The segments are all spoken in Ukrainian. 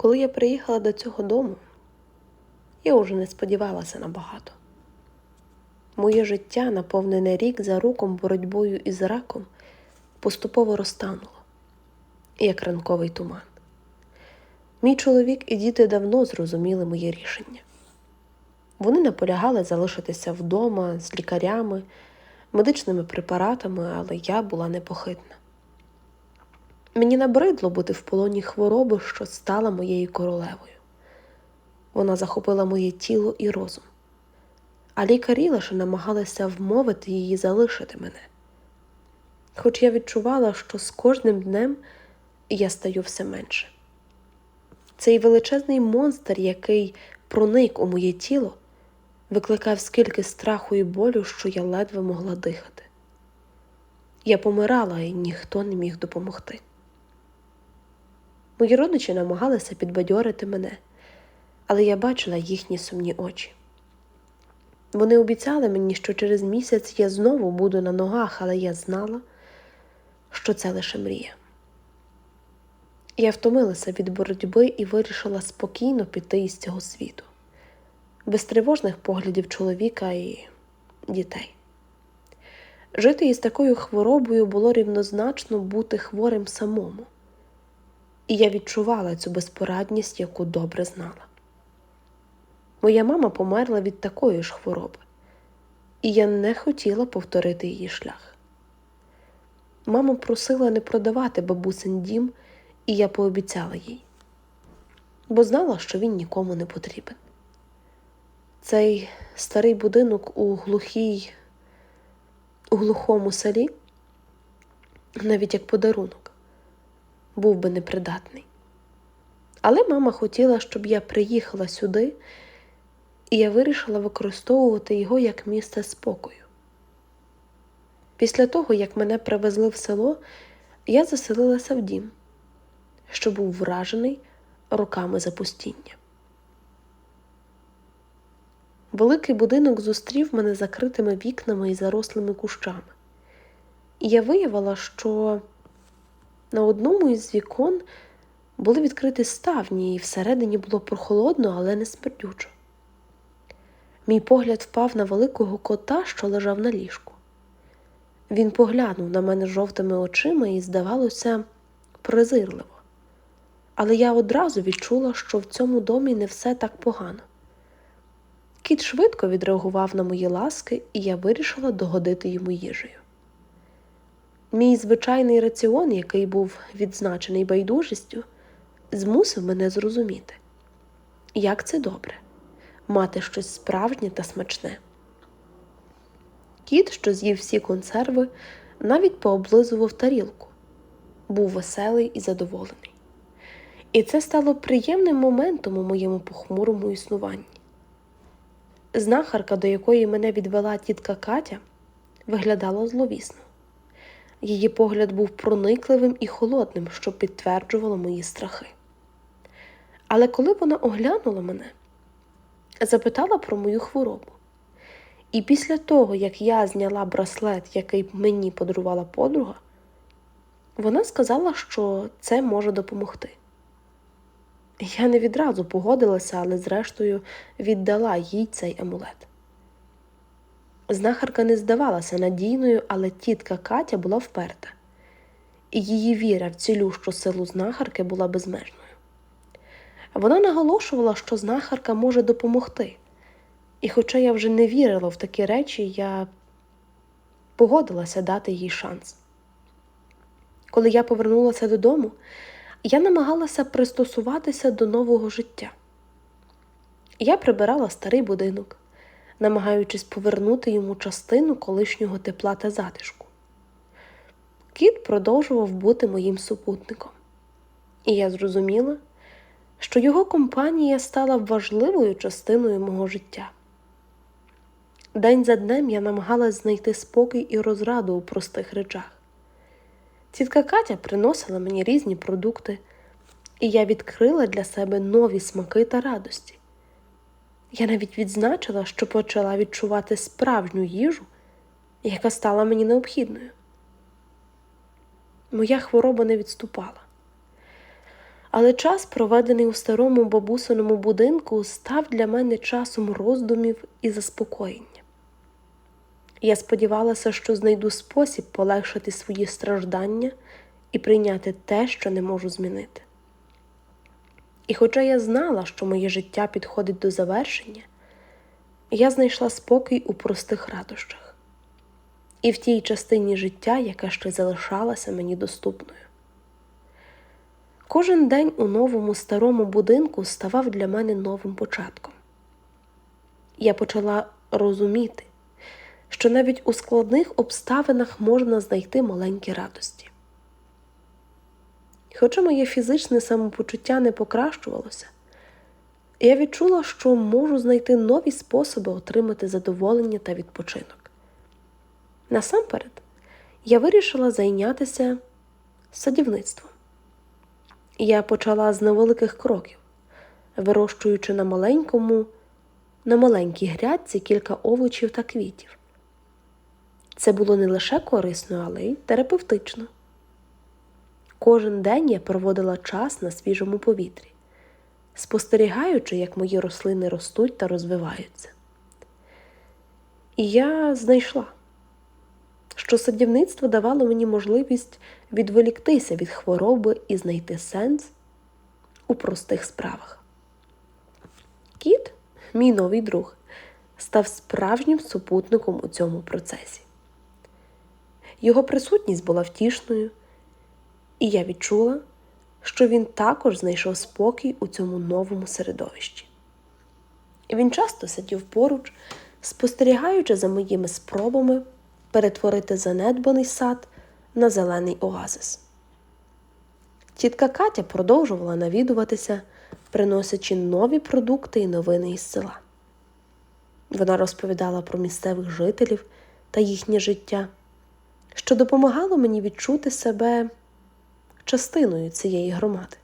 Коли я приїхала до цього дому, я уже не сподівалася на багато. Моє життя, наповнене рік за роком боротьбою із раком, поступово розтануло, як ранковий туман. Мій чоловік і діти давно зрозуміли моє рішення. Вони наполягали залишитися вдома з лікарями, медичними препаратами, але я була непохитна. Мені набридло бути в полоні хвороби, що стала моєю королевою. Вона захопила моє тіло і розум, а лікарі лише намагалися вмовити її залишити мене. Хоч я відчувала, що з кожним днем я стаю все менше. Цей величезний монстр, який проник у моє тіло, викликав скільки страху і болю, що я ледве могла дихати. Я помирала, і ніхто не міг допомогти. Мої родичі намагалися підбадьорити мене, але я бачила їхні сумні очі. Вони обіцяли мені, що через місяць я знову буду на ногах, але я знала, що це лише мрія. Я втомилася від боротьби і вирішила спокійно піти із цього світу, без тривожних поглядів чоловіка і дітей. Жити із такою хворобою було рівнозначно бути хворим самому, і я відчувала цю безпорадність, яку добре знала. Моя мама померла від такої ж хвороби, і я не хотіла повторити її шлях. Мама просила не продавати бабусин дім, і я пообіцяла їй, бо знала, що він нікому не потрібен. Цей старий будинок у глухій, у глухому селі, навіть як подарунок, був би непридатний. Але мама хотіла, щоб я приїхала сюди, і я вирішила використовувати його як місце спокою. Після того, як мене привезли в село, я заселилася в дім, що був вражений роками запустіння. Великий будинок зустрів мене закритими вікнами і зарослими кущами, і я виявила, що на одному із вікон були відкриті ставні, і всередині було прохолодно, але не смердючо. Мій погляд впав на великого кота, що лежав на ліжку. Він поглянув на мене жовтими очима і, здавалося, презирливо. Але я одразу відчула, що в цьому домі не все так погано. Кіт швидко відреагував на мої ласки, і я вирішила догодити йому їжею. Мій звичайний раціон, який був відзначений байдужістю, змусив мене зрозуміти, як це добре мати щось справжнє та смачне. Кіт, що з'їв всі консерви, навіть пооблизував тарілку, був веселий і задоволений. І це стало приємним моментом у моєму похмурому існуванні. Знахарка, до якої мене відвела тітка Катя, виглядала зловісно. Її погляд був проникливим і холодним, що підтверджувало мої страхи. Але коли вона оглянула мене, запитала про мою хворобу. І після того, як я зняла браслет, який мені подарувала подруга, вона сказала, що це може допомогти. Я не відразу погодилася, але зрештою віддала їй цей амулет. Знахарка не здавалася надійною, але тітка Катя була вперта, і її віра в цілющу силу знахарки була безмежною. Вона наголошувала, що знахарка може допомогти. І, хоча я вже не вірила в такі речі, я погодилася дати їй шанс. Коли я повернулася додому, я намагалася пристосуватися до нового життя. Я прибирала старий будинок, намагаючись повернути йому частину колишнього тепла та затишку. Кіт продовжував бути моїм супутником, і я зрозуміла, що його компанія стала важливою частиною мого життя. День за днем я намагалась знайти спокій і розраду у простих речах. Тітка Катя приносила мені різні продукти, і я відкрила для себе нові смаки та радості. Я навіть відзначила, що почала відчувати справжню їжу, яка стала мені необхідною. Моя хвороба не відступала. Але час, проведений у старому бабусиному будинку, став для мене часом роздумів і заспокоєння. Я сподівалася, що знайду спосіб полегшити свої страждання і прийняти те, що не можу змінити. І хоча я знала, що моє життя підходить до завершення, я знайшла спокій у простих радощах і в тій частині життя, яка ще залишалася мені доступною. Кожен день у новому старому будинку ставав для мене новим початком. Я почала розуміти, що навіть у складних обставинах можна знайти маленькі радості. Хоча моє фізичне самопочуття не покращувалося, я відчула, що можу знайти нові способи отримати задоволення та відпочинок. Насамперед, я вирішила зайнятися садівництвом. Я почала з невеликих кроків, вирощуючи на маленькому, на маленькій грядці кілька овочів та квітів. Це було не лише корисно, але й терапевтично. Кожен день я проводила час на свіжому повітрі, спостерігаючи, як мої рослини ростуть та розвиваються. І я знайшла, що садівництво давало мені можливість відволіктися від хвороби і знайти сенс у простих справах. Кіт, мій новий друг, став справжнім супутником у цьому процесі. Його присутність була втішною, і я відчула, що він також знайшов спокій у цьому новому середовищі. Він часто сидів поруч, спостерігаючи за моїми спробами перетворити занедбаний сад на зелений оазис. Тітка Катя продовжувала навідуватися, приносячи нові продукти і новини із села. Вона розповідала про місцевих жителів та їхнє життя, що допомагало мені відчути себе частиною цієї громади.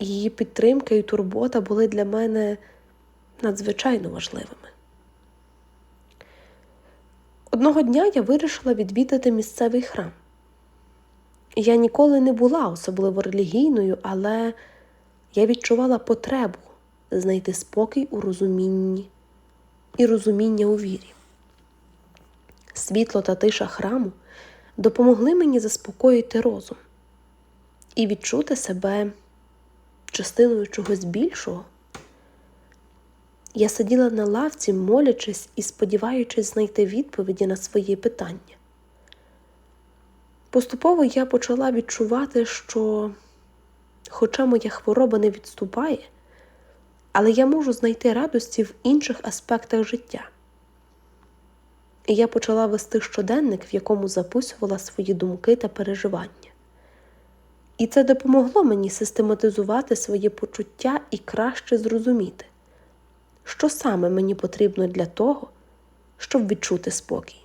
Її підтримка і турбота були для мене надзвичайно важливими. Одного дня я вирішила відвідати місцевий храм. Я ніколи не була особливо релігійною, але я відчувала потребу знайти спокій у розумінні і розуміння у вірі. Світло та тиша храму допомогли мені заспокоїти розум і відчути себе частиною чогось більшого. Я сиділа на лавці, молячись і сподіваючись знайти відповіді на свої питання. Поступово я почала відчувати, що, хоча моя хвороба не відступає, але я можу знайти радості в інших аспектах життя. І я почала вести щоденник, в якому записувала свої думки та переживання. І це допомогло мені систематизувати свої почуття і краще зрозуміти, що саме мені потрібно для того, щоб відчути спокій.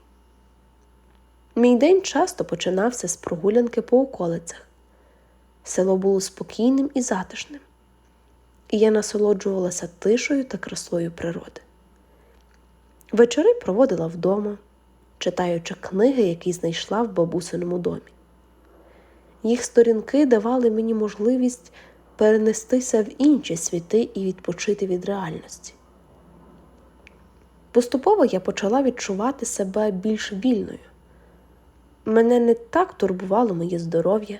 Мій день часто починався з прогулянки по околицях. Село було спокійним і затишним, і я насолоджувалася тишою та красою природи. Вечори проводила вдома, читаючи книги, які знайшла в бабусиному домі. Їх сторінки давали мені можливість перенестися в інші світи і відпочити від реальності. Поступово я почала відчувати себе більш вільною. Мене не так турбувало моє здоров'я,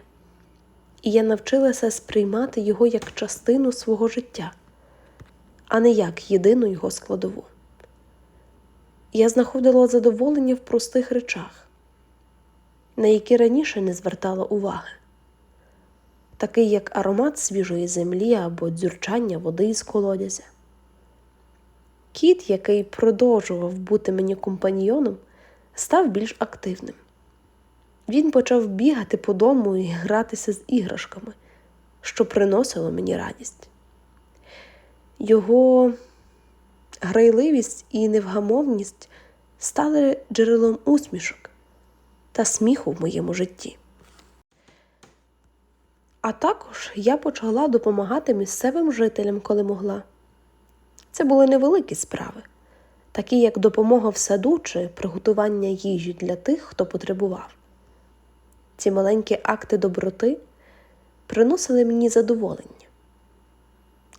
і я навчилася сприймати його як частину свого життя, а не як єдину його складову. Я знаходила задоволення в простих речах, на які раніше не звертала уваги, такий як аромат свіжої землі або дзюрчання води із колодязя. Кіт, який продовжував бути мені компаньйоном, став більш активним. Він почав бігати по дому і гратися з іграшками, що приносило мені радість. Його грайливість і невгамовність стали джерелом усмішок та сміху в моєму житті. А також я почала допомагати місцевим жителям, коли могла. Це були невеликі справи, такі як допомога в саду чи приготування їжі для тих, хто потребував. Ці маленькі акти доброти приносили мені задоволення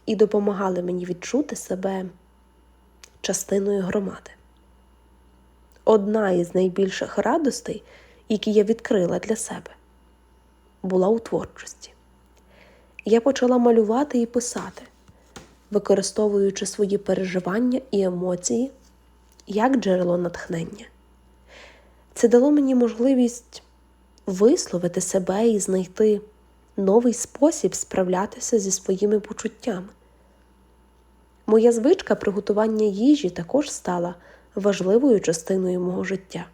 і допомагали мені відчути себе частиною громади. Одна із найбільших радостей, які я відкрила для себе, була у творчості. Я почала малювати і писати, використовуючи свої переживання і емоції як джерело натхнення. Це дало мені можливість висловити себе і знайти новий спосіб справлятися зі своїми почуттями. Моя звичка приготування їжі також стала важливою частиною мого життя.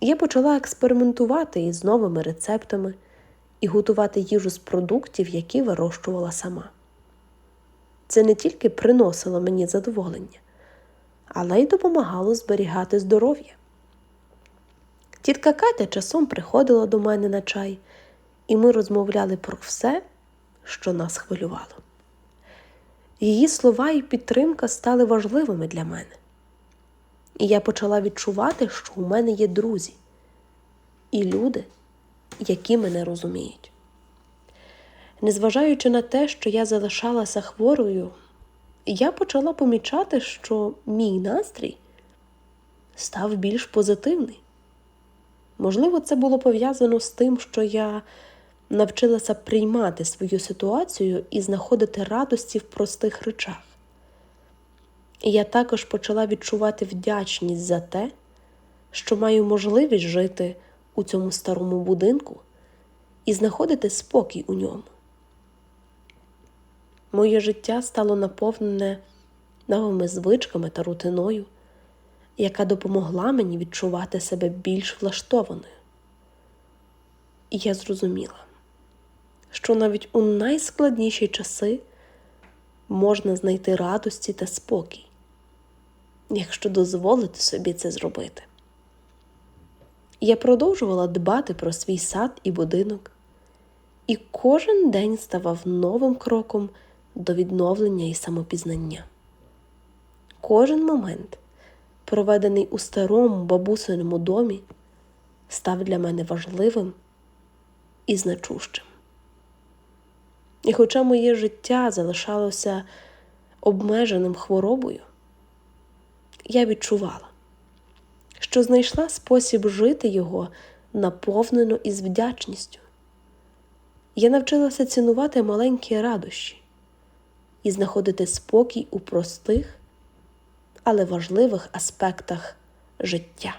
Я почала експериментувати із новими рецептами і готувати їжу з продуктів, які вирощувала сама. Це не тільки приносило мені задоволення, але й допомагало зберігати здоров'я. Тітка Катя часом приходила до мене на чай, і ми розмовляли про все, що нас хвилювало. Її слова і підтримка стали важливими для мене. І я почала відчувати, що у мене є друзі і люди, які мене розуміють. Незважаючи на те, що я залишалася хворою, я почала помічати, що мій настрій став більш позитивний. Можливо, це було пов'язано з тим, що я навчилася приймати свою ситуацію і знаходити радості в простих речах. І я також почала відчувати вдячність за те, що маю можливість жити у цьому старому будинку і знаходити спокій у ньому. Моє життя стало наповнене новими звичками та рутиною, яка допомогла мені відчувати себе більш влаштованою. І я зрозуміла, що навіть у найскладніші часи можна знайти радості та спокій, якщо дозволити собі це зробити. Я продовжувала дбати про свій сад і будинок, і кожен день ставав новим кроком до відновлення і самопізнання. Кожен момент, проведений у старому бабусиному домі, став для мене важливим і значущим. І хоча моє життя залишалося обмеженим хворобою, я відчувала, що знайшла спосіб жити його наповнено із вдячністю. Я навчилася цінувати маленькі радощі і знаходити спокій у простих, але важливих аспектах життя.